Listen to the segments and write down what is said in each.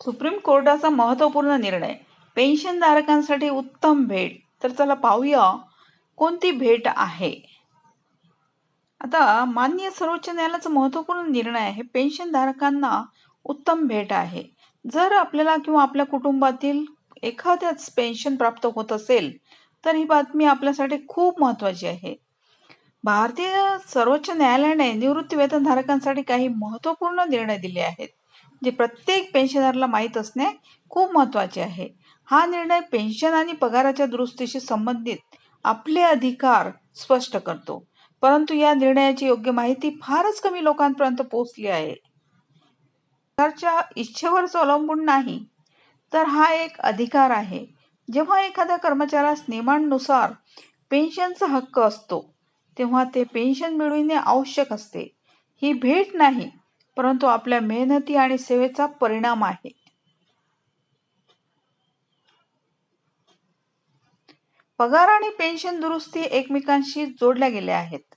Supreme कोर्टाचा महत्त्वपूर्ण निर्णय. पेन्शनधारकांसाठी उत्तम भेट. तर चला पाहूया कोणती भेट आहे. आता माननीय सर्वोच्च न्यायालयाचा महत्त्वपूर्ण निर्णय आहे पेन्शनधारकांना उत्तम भेट आहे. जर आपल्याला किंवा आपल्या कुटुंबातील एखाद्याच पेन्शन प्राप्त होत असेल तर ही बातमी आपल्यासाठी खूप महत्त्वाची आहे. भारतीय सर्वोच्च न्यायालयाने निवृत्ती वेतनधारकांसाठी काही महत्त्वपूर्ण निर्णय दिले आहेत. जे प्रत्येक पेन्शनरला माहीत असणे खूप महत्त्वाचे आहे. हा निर्णय पेन्शन आणि पगाराच्या दुरुस्तीशी संबंधित आपले अधिकार स्पष्ट करतो. परंतु या निर्णयाची योग्य माहिती फारच कमी लोकांपर्यंत पोहोचली आहे. सरकारच्या इच्छेवरच अवलंबून नाही तर हा एक अधिकार आहे. जेव्हा एखाद्या कर्मचाऱ्यास नियमांनुसार पेन्शनचा हक्क असतो तेव्हा ते पेन्शन मिळविणे आवश्यक असते. ही भेट नाही परंतु आपल्या मेहनती आणि सेवेचा परिणाम आहे. पगार आणि पेन्शन दुरुस्ती एकमेकांशी जोडल्या गेल्या आहेत.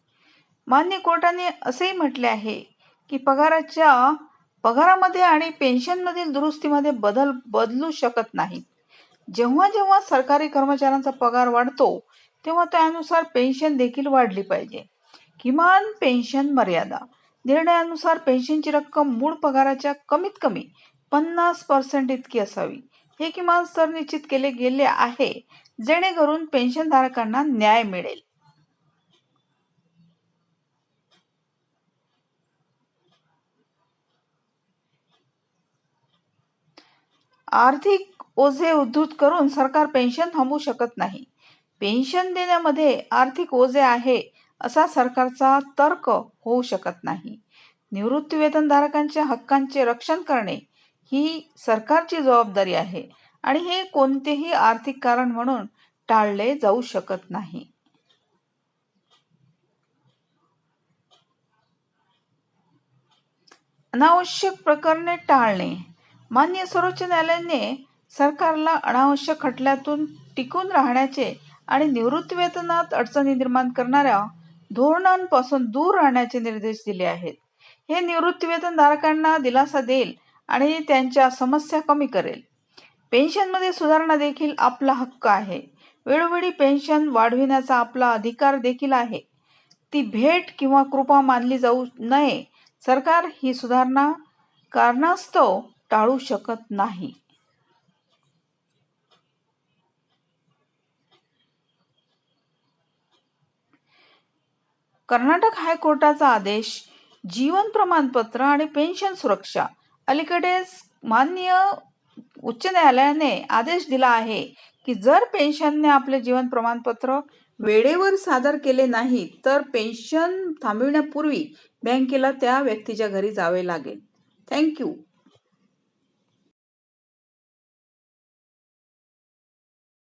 मान्य कोर्टाने असेही म्हटले आहे की पगाराच्या पगारामध्ये आणि पेन्शनमधील दुरुस्तीमध्ये बदल बदलू शकत नाही. जेव्हा जेव्हा सरकारी कर्मचाऱ्यांचा पगार वाढतो तेव्हा त्यानुसार पेन्शन देखील वाढली पाहिजे. किमान पेन्शन मर्यादा. निर्णयानुसार पेन्शनची रक्कम मूळ पगाराच्या कमीत कमी पन्नास पर्सेंट इतकी असावी. हे किमान स्तर निश्चित केले गेले आहे जेणेकरून पेन्शनधारकांना न्याय मिळेल. आर्थिक ओझे उद्धृत करून सरकार पेन्शन थांबवू शकत नाही. पेन्शन देण्यामध्ये आर्थिक ओझे आहे असा सरकारचा तर्क होऊ शकत नाही. निवृत्ती वेतनधारकांच्या हक्कांचे रक्षण करणे ही सरकारची जबाबदारी आहे आणि हे कोणतेही आर्थिक कारण म्हणून टाळले जाऊ शकत नाही. अनावश्यक प्रकरणे टाळणे. मान्य सर्वोच्च न्यायालयाने सरकारला अनावश्यक खटल्यातून टिकून राहण्याचे आणि निवृत्ती वेतनात अडचणी निर्माण करणाऱ्या धोरणांपासून दूर राहण्याचे निर्देश दिले आहेत. हे निवृत्तीवेतनधारकांना दिलासा देईल आणि त्यांच्या समस्या कमी करेल. पेन्शनमध्ये सुधारणा देखील आपला हक्क आहे. वेळोवेळी पेन्शन वाढविण्याचा आपला अधिकार देखील आहे. ती भेट किंवा कृपा मानली जाऊ नये. सरकार ही सुधारणा कारणास्तव टाळू शकत नाही. कर्नाटक हायकोर्टाचा आदेश जीवन प्रमाणपत्र आणि पेन्शन सुरक्षा. अलीकडेच माननीय उच्च न्यायालयाने आदेश दिला आहे की जर पेन्शनने आपले जीवन प्रमाणपत्र वेळेवर सादर केले नाही तर पेन्शन थांबविण्यापूर्वी बँकेला त्या व्यक्तीच्या घरी जावे लागेल. थँक्यू.